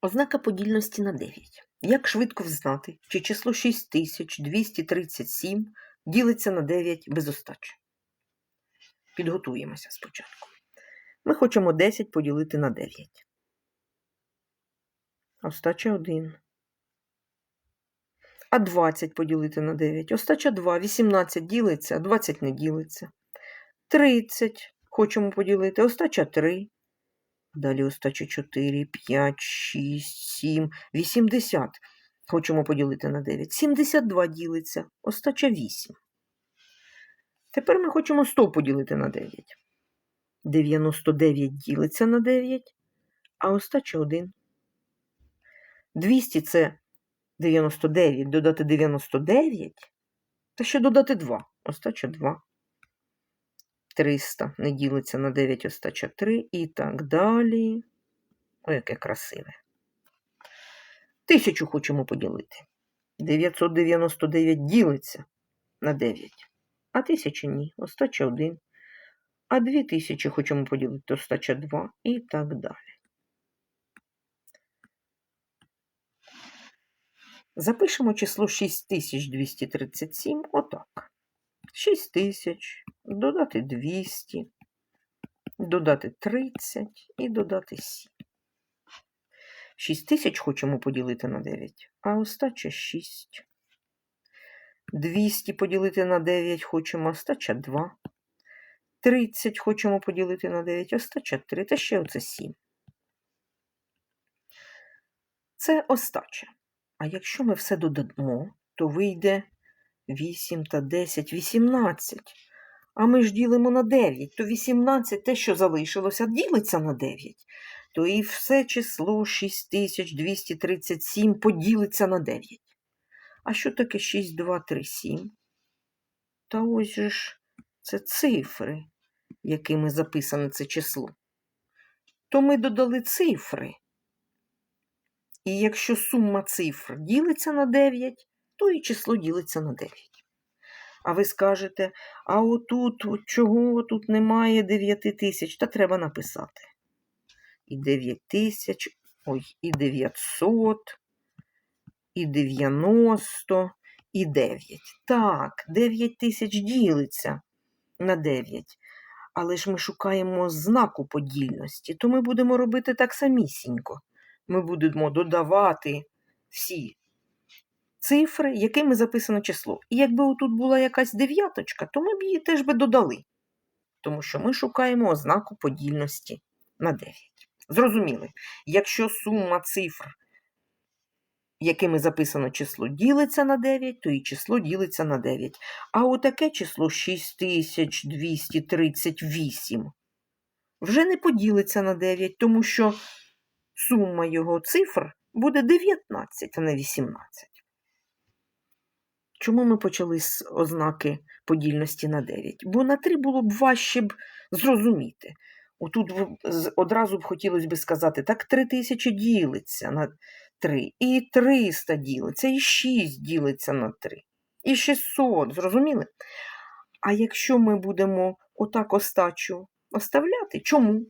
Ознака подільності на 9. Як швидко взнати, чи число 6237 ділиться на 9 без остачі? Підготуємося спочатку. Ми хочемо 10 поділити на 9. Остача 1. А 20 поділити на 9. Остача 2. 18 ділиться, а 20 не ділиться. 30 хочемо поділити. Остача 3. Далі остача 4, 5, 6, 7, 80. Хочемо поділити на 9. 72 ділиться. Остача 8. Тепер ми хочемо 100 поділити на 9. 99 ділиться на 9, а остача 1. 200 це 99, додати 99, та ще додати 2. Остача 2. 300 не ділиться на 9, остача 3 і так далі. Ой, яке красиве. Тисячу хочемо поділити. 999 ділиться на 9, а тисяча ні, остача 1. А 2000 хочемо поділити, остача 2 і так далі. Запишемо число 6237 отак. 6000, додати 200, додати 30 і додати 7. 6000 хочемо поділити на 9, а остача 6. 200 поділити на 9 хочемо, остача 2. 30 хочемо поділити на 9, остача 3, та ще оце 7. Це остача. А якщо ми все додамо, то вийде 8 та 10, 18. А ми ж ділимо на 9, то 18 те, що залишилося, ділиться на 9. То і все число 6237 поділиться на 9. А що таке 6, 2, 3, 7? Та ось же ж це цифри, якими записане це число. То ми додали цифри. І якщо сума цифр ділиться на 9, то і число ділиться на 9. А ви скажете, а отут, от чого тут немає 9 тисяч, та треба написати. І 9 тисяч, ой, і 900, і 90, і 9. Так, 9 тисяч ділиться на 9. Але ж ми шукаємо знаку подільності, то ми будемо робити так самісінько. Ми будемо додавати всі цифри, якими записано число. І якби отут була якась дев'яточка, то ми б її теж би додали. Тому що ми шукаємо ознаку подільності на 9. Зрозуміли, якщо сума цифр, якими записано число, ділиться на 9, то і число ділиться на 9. А отаке число 6238 вже не поділиться на 9, тому що сума його цифр буде 19, а не 18. Чому ми почали з ознаки подільності на 9? Бо на 3 було б важче б зрозуміти. Отут одразу б хотілося б сказати, так 3 тисячі ділиться на 3, і 300 ділиться, і 6 ділиться на 3, і 600, зрозуміли? А якщо ми будемо отак остачу оставляти, чому?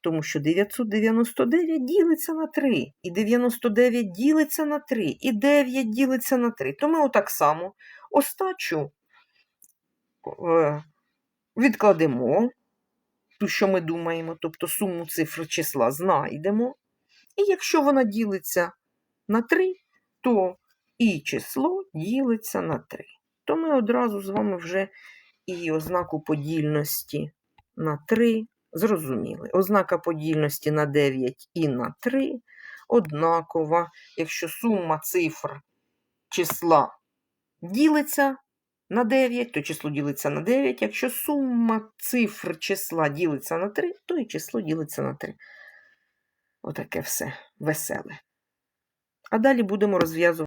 Тому що 999 ділиться на 3, і 99 ділиться на 3, і 9 ділиться на 3. То ми отак само остачу е, відкладемо, ту, що ми думаємо, тобто суму цифр числа знайдемо. І якщо вона ділиться на 3, то і число ділиться на 3. То ми одразу з вами вже і ознаку подільності на 3 Зрозуміли. Ознака подільності на 9 і на 3 однакова, якщо сума цифр числа ділиться на 9, то число ділиться на 9. Якщо сума цифр числа ділиться на 3, то і число ділиться на 3. Отаке все веселе. А далі будемо розв'язувати.